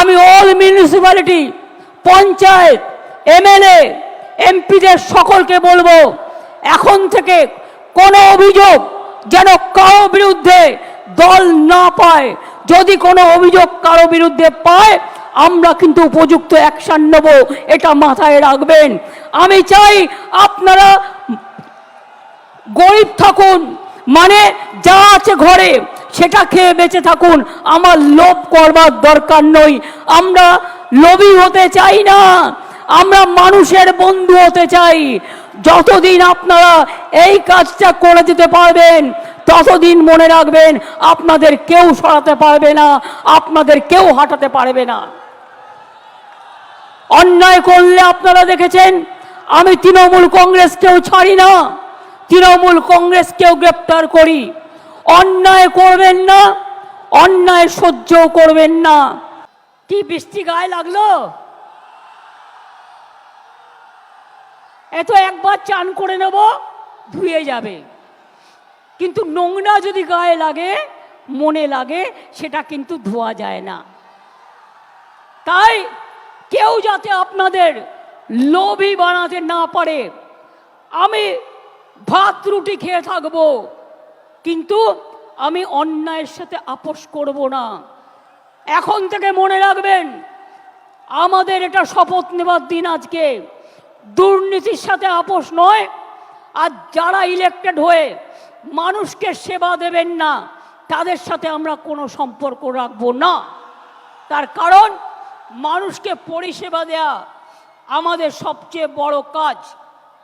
আমি all municipality panchayat MLA এমপিদের সকলকে বলব, এখন থেকে কোনো অভিযোগ যেন কারও বিরুদ্ধে দল না পায়। যদি কোনো অভিযোগ কারও বিরুদ্ধে পায়, আমরা কিন্তু উপযুক্ত অ্যাকশন নেব, এটা মাথায় রাখবেন। আমি চাই আপনারা গরিব থাকুন মানে যা আছে ঘরে সেটা খেয়ে বেঁচে থাকুন। আমার লোভ করবার দরকার নই আমরা লোভী হতে চাই না। আমরা মানুষের বন্ধু হতে চাই। যতদিন আপনারা এই কাজটা করে দিতে পারবেন, ততদিন মনে রাখবেন, আপনাদের কেউ সরাতে পারবে না, আপনাদের কেউ হাঁটাতে পারবে না। অন্যায় করলে আপনারা দেখেছেন, আমি তৃণমূল কংগ্রেসকেও ছাড়ি না। তৃণমূল কংগ্রেসকেও গ্রেপ্তার করি। অন্যায় করবেন না, অন্যায় সহ্য করবেন না। কি বৃষ্টি গায়ে লাগল? এত একবার চান করে নেব, ধুয়ে যাবে। কিন্তু নোংরা যদি গায়ে লাগে, মনে লাগে, সেটা কিন্তু ধোয়া যায় না। তাই কেউ যাতে আপনাদের লোভী বানাতে না পারে, আমি ভাত রুটি খেয়ে থাকব। কিন্তু আমি অন্যায়ের সাথে আপোষ করব না। এখন থেকে মনে রাখবেন, আমাদের এটা শপথ নেবার দিন আজকে। দুর্নীতির সাথে আপোষ নয়, আর যারা ইলেক্টেড হয়ে মানুষকে সেবা দেবেন না, তাদের সাথে আমরা কোনো সম্পর্ক রাখব না। তার কারণ, মানুষকে পরিষেবা দেয়া আমাদের সবচেয়ে বড় কাজ।